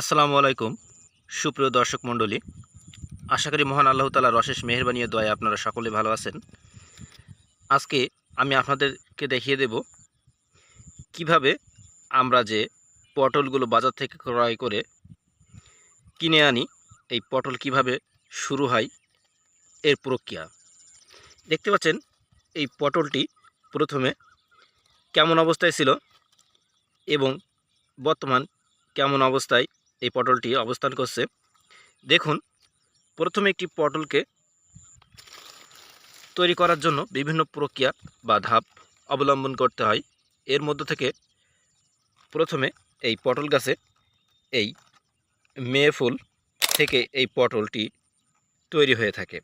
আসসালামু আলাইকুম, সুপ্রিয় দর্শক মণ্ডলী। আশা করি মহান আল্লাহ তালার অশেষ মেহরবানি ও দয়া আপনারা সকলে ভালো আছেন। আজকে আমি আপনাদেরকে দেখিয়ে দেব কীভাবে আমরা যে পটলগুলো বাজার থেকে ক্রয় করে কিনে আনি, এই পটল কীভাবে শুরু হয়, এর প্রক্রিয়া। দেখতে পাচ্ছেন, এই পটলটি প্রথমে কেমন অবস্থায় ছিল এবং বর্তমান কেমন অবস্থায় এই পটলটি অবস্থান করছে। দেখুন, প্রথমে একটি পটলকে তৈরি করার জন্য বিভিন্ন প্রক্রিয়া বা ধাপ অবলম্বন করতে হয়। এর মধ্য থেকে প্রথমে এই পটল গাছে এই মেয়ে ফুল থেকে এই পটলটি তৈরি হয়ে থাকে।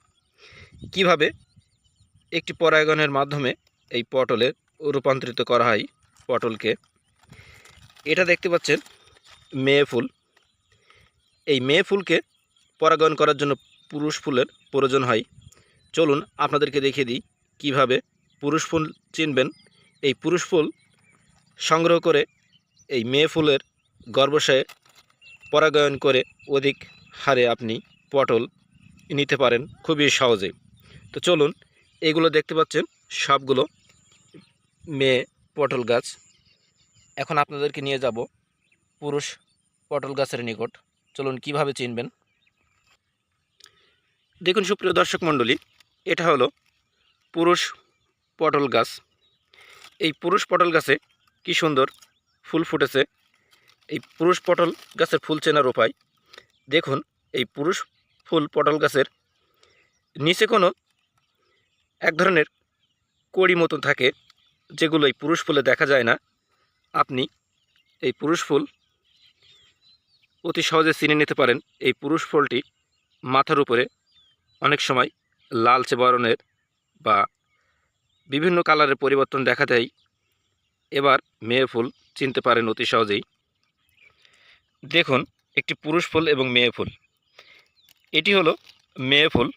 কীভাবে একটি পরাগনের মাধ্যমে এই পটলে রূপান্তরিত করা হয় পটলকে? এটা দেখতে পাচ্ছেন, মেয়ে ফুল এই মেয়ে ফুলকে পরাগায়ন করার জন্য পুরুষ ফুলের প্রয়োজন হয়। চলুন আপনাদেরকে দেখিয়ে দিই কীভাবে পুরুষ ফুল চিনবেন। এই পুরুষ ফুল সংগ্রহ করে এই মেয়ে ফুলের গর্ভাশয়ে পরাগায়ন করে অধিক হারে আপনি পটল নিতে পারেন খুবই সহজে। তো চলুন এগুলো দেখতে পাচ্ছেন, সবগুলো মেয়ে পটল গাছ। এখন আপনাদেরকে নিয়ে যাব পুরুষ পটল গাছের নিকট। চলুন কীভাবে চিনবেন? দেখুন, সুপ্রিয় দর্শক মণ্ডলী, এটা হলো পুরুষ পটল গাছ। এই পুরুষ পটল গাছে কি সুন্দর ফুল ফুটেছে। এই পুরুষ পটল গাছের ফুল চেনার উপায়, দেখুন, এই পুরুষ ফুল পটল গাছের নিচে কোনো এক ধরনের কড়ি মতো থাকে, যেগুলো এই পুরুষ ফুলে দেখা যায় না। আপনি এই পুরুষ ফুল অতি সহজে চিনে নিতে পারেন এই পুরুষ ফুলটি মাথার উপরে অনেক সময় লালচে বরণের বা বিভিন্ন কালারের পরিবর্তন দেখা দেয়। এবার মেয়ে ফুল চিনতে পারেন অতি সহজেই। দেখুন, একটি পুরুষ ফুল এবং মেয়ে ফুল। এটি হলো মেয়ে ফুল।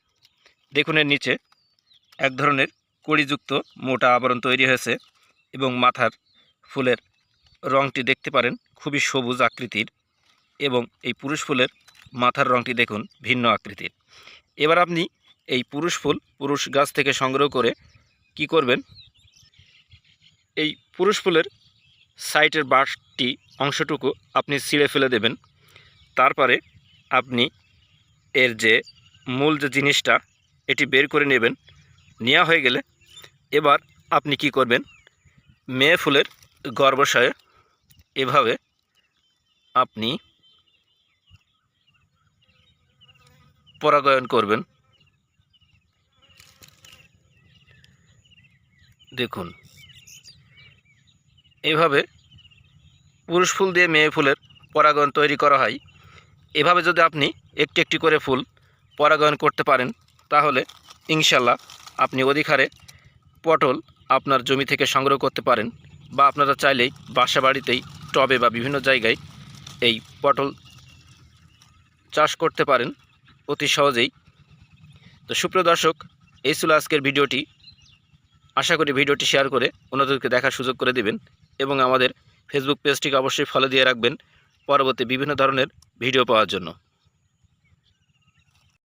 দেখুন এর নিচে এক ধরনের কড়িযুক্ত মোটা আবরণ তৈরি হয়েছে এবং মাথার ফুলের রঙটি দেখতে পারেন খুবই সবুজ আকৃতির। এবং এই পুরুষ ফুলের মাথার রঙটি দেখুন ভিন্ন আকৃতির। এবার আপনি এই পুরুষ ফুল, পুরুষ গাছ থেকে সংগ্রহ করে কি করবেন? এই পুরুষ ফুলের সাইটের বাঁশটি অংশটুকু আপনি ছিঁড়ে ফেলে দেবেন। তারপরে আপনি এর যে মূল যে জিনিসটা, এটি বের করে নেবেন। নেওয়া হয়ে গেলে এবার আপনি কি করবেন? মেয়ে ফুলের গর্ভাশয়ে এভাবে আপনি পরাগায়ন করবেন। দেখুন। এইভাবে পুরুষ ফুল দিয়ে মেয়ে ফুলের পরাগায়ন তৈরি করা হয়। এভাবে যদি আপনি একটি একটি করে ফুল পরাগায়ন করতে পারেন, তাহলে ইনশাল্লাহ আপনি অধিক হারে পটল আপনার জমি থেকে সংগ্রহ করতে পারেন বা আপনারা চাইলেই বাসা বাড়িতেই, টবে বা বিভিন্ন জায়গায় এই পটল চাষ করতে পারেন। অতি সহজেই। তো সুপ্রিয় দর্শক, এই ছিল আজকের ভিডিওটি। আশা করি ভিডিওটি শেয়ার করে অন্যদেরকে দেখার সুযোগ করে দেবেন এবং আমাদের ফেসবুক পেজটিকে অবশ্যই ফলো দিয়ে রাখবেন পরবর্তী বিভিন্ন ধরনের ভিডিও পাওয়ার জন্য।